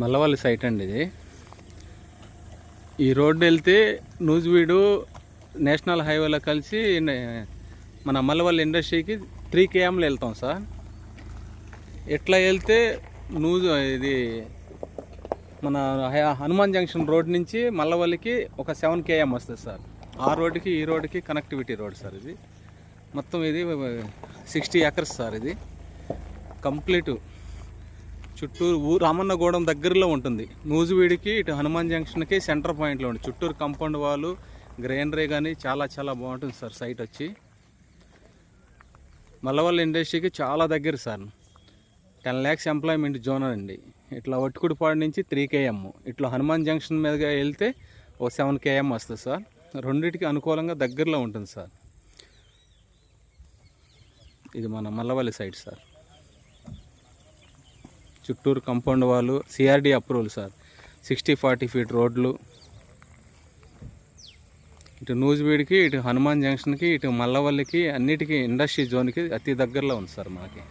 Mallavalli site అండి ఇది. ఈ రోడ్డు వెళ్తే నూజివీడు నేషనల్ హైవేలో కలిసి మన మల్లవల్లి ఇండస్ట్రీకి త్రీ కేఎంలు వెళ్తాం సార్. ఎట్లా వెళ్తే నూజు ఇది మన హనుమాన్ జంక్షన్ రోడ్ నుంచి మల్లవల్లికి ఒక సెవెన్ కేఎం వస్తుంది సార్. ఆ రోడ్డుకి ఈ రోడ్డుకి కనెక్టివిటీ రోడ్ సార్ ఇది. మొత్తం ఇది సిక్స్టీ ఎకర్స్ సార్ ఇది. కంప్లీటు. చుట్టూరు ఊరు రామన్నగూడెం దగ్గరలో ఉంటుంది. నూజువీడికి ఇటు హనుమాన్ జంక్షన్కి సెంటర్ పాయింట్లో ఉంటుంది చుట్టూరు కంపౌండ్ వాళ్ళు గ్రైనరీ కానీ చాలా చాలా బాగుంటుంది సార్ సైట్ వచ్చి. మల్లవల్లి ఇండస్ట్రీకి చాలా దగ్గర sir. Ten lakhs employment zone అండి. ఇట్లా ఒట్టుకుడిపాడు నుంచి త్రీ కేఎం. ఇట్లా హనుమాన్ జంక్షన్ మీదుగా వెళ్తే ఓ సెవెన్ కేఎం వస్తుంది సార్. రెండింటికి అనుకూలంగా దగ్గరలో ఉంటుంది సార్. ఇది మన మల్లవల్లి సైడ్ సార్. చుట్టూరు కంపౌండ్ వాళ్ళు CRD approval sir. Sixty forty feet రోడ్లు. ఇటు నూజివీడికి ఇటు హనుమాన్ జంక్షన్కి ఇటు మల్లవల్లికి అన్నిటికీ ఇండస్ట్రీ జోన్కి అతి దగ్గరలో ఉంది సార్ మనకి